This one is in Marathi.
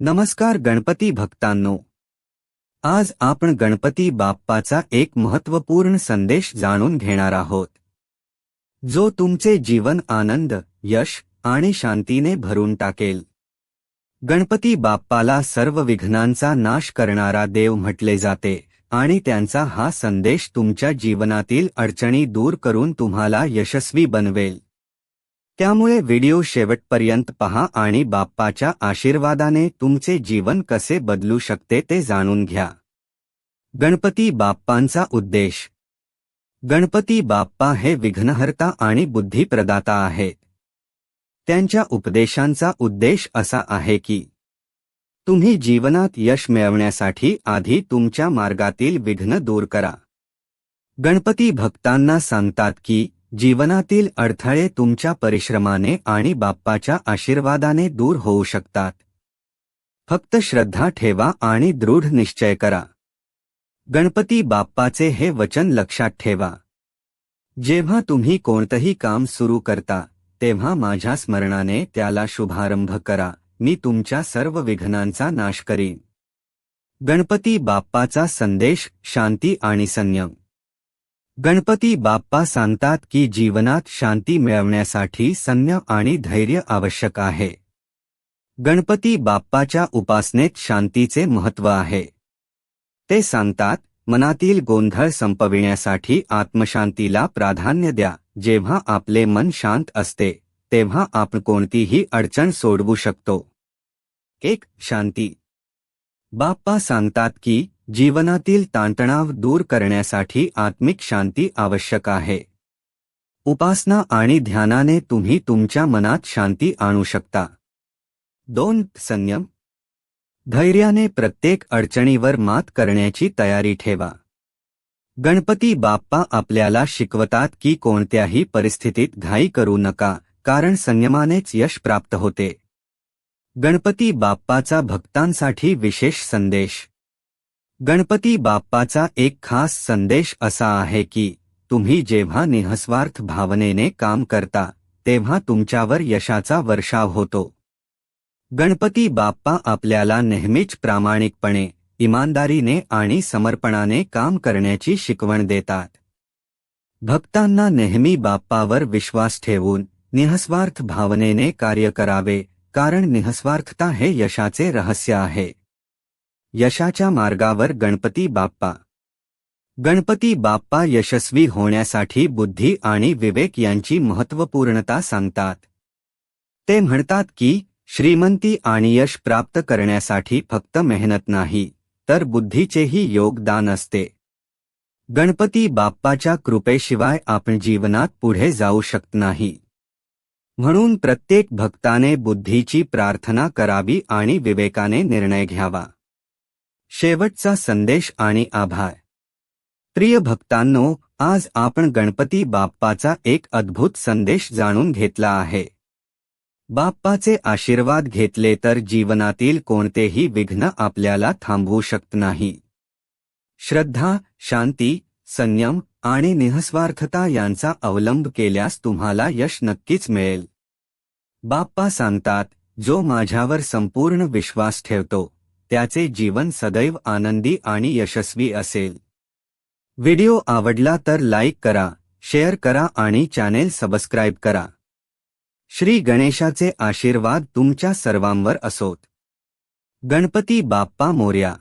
नमस्कार गणपती भक्तांनो. आज आपण गणपती बाप्पाचा एक महत्त्वपूर्ण संदेश जाणून घेणार आहोत. जो तुमचे जीवन आनंद यश आणि शांतीने भरून टाकेल. गणपती बाप्पाला सर्व विघ्नांचा नाश करणारा देव म्हटले जाते आणि त्यांचा हा संदेश तुमच्या जीवनातील अडचणी दूर करून तुम्हाला यशस्वी बनवेल. त्यामुळे व्हिडिओ शेवटपर्यंत पहा आणि बाप्पाच्या आशीर्वादाने तुमचे जीवन कसे बदलू शकते ते जाणून घ्या. गणपती बाप्पांचा उद्देश. गणपती बाप्पा हे विघ्नहर्ता आणि बुद्धिप्रदाता आहेत. त्यांच्या उपदेशांचा उद्देश असा आहे की तुम्ही जीवनात यश मिळवण्यासाठी आधी तुमच्या मार्गातील विघ्न दूर करा. गणपती भक्तांना सांगतात की जीवनातील अडथळे तुमच्या परिश्रमाने आणि बाप्पाच्या आशीर्वादाने दूर होऊ शकतात. फक्त श्रद्धा ठेवा आणि दृढ निश्चय करा. गणपती बाप्पाचे हे वचन लक्षात ठेवा. जेव्हा तुम्ही कोणतंही काम सुरू करता तेव्हा माझ्या स्मरणाने त्याला शुभारंभ करा. मी तुमच्या सर्व विघ्नांचा नाश करीन. गणपती बाप्पाचा संदेश शांती आणि संयम. गणपती बाप्पा सांगतात की जीवनात शांती मिळवण्यासाठी संयम आणि धैर्य आवश्यक आहे. गणपती बाप्पाच्या उपासनेत शांतीचे महत्त्व आहे. ते सांगतात मनातील गोंधळ संपविण्यासाठी आत्मशांतीला प्राधान्य द्या. जेव्हा आपले मन शांत असते तेव्हा आपण कोणतीही अडचण सोडवू शकतो. एक शांती. बाप्पा सांगतात की जीवनातील ताणतणाव दूर करण्यासाठी आत्मिक शांती आवश्यक आहे. उपासना आणि ध्यानाने तुम्ही तुमच्या मनात शांती आणू शकता. दोन संयम. धैर्याने प्रत्येक अडचणीवर मात करण्याची तयारी ठेवा. गणपती बाप्पा आपल्याला शिकवतात की कोणत्याही परिस्थितीत घाई करू नका कारण संयमानेच यश प्राप्त होते. गणपती बाप्पाचा भक्तांसाठी विशेष संदेश. गणपती बाप्पाचा एक खास संदेश असा आहे की तुम्ही जेव्हा निहस्वार्थ भावनेने काम करता तेव्हा तुमच्यावर यशाचा वर्षाव होतो. गणपती बाप्पा आपल्याला नेहमीच प्रामाणिकपणे इमानदारीने आणि समर्पणाने काम करण्याची शिकवण देतात. भक्तांना नेहमी बाप्पावर विश्वास ठेवून निहस्वार्थ भावनेने कार्य करावे कारण निहस्वार्थता हे यशाचे रहस्य आहे. यशाच्या मार्गावर गणपती बाप्पा. गणपती बाप्पा यशस्वी होण्यासाठी बुद्धी आणि विवेक यांची महत्त्वपूर्णता सांगतात. ते म्हणतात की श्रीमंती आणि यश प्राप्त करण्यासाठी फक्त मेहनत नाही तर बुद्धीचेही योगदान असते. गणपती बाप्पाच्या कृपेशिवाय आपण जीवनात पुढे जाऊ शकत नाही. म्हणून प्रत्येक भक्ताने बुद्धीची प्रार्थना करावी आणि विवेकाने निर्णय घ्यावा. शेवटचा संदेश आणि आभार. प्रिय भक्तांनो आज आपण गणपती बाप्पाचा एक अद्भुत संदेश जाणून घेतला आहे. बाप्पाचे आशीर्वाद घेतले तर जीवनातील कोणतेही विघ्न आपल्याला थांबवू शकत नाही. श्रद्धा शांती संयम आणि निःस्वार्थता यांचा अवलंब केल्यास तुम्हाला यश नक्कीच मिळेल. बाप्पा सांगतात जो माझ्यावर संपूर्ण विश्वास ठेवतो त्याचे जीवन सदैव आनंदी आणि यशस्वी असेल. व्हिडिओ आवडला तर लाईक करा शेअर करा आणि चॅनेल सबस्क्राईब करा. श्री गणेशाचे आशीर्वाद तुमच्या सर्वांवर असोत. गणपती बाप्पा मोर्या.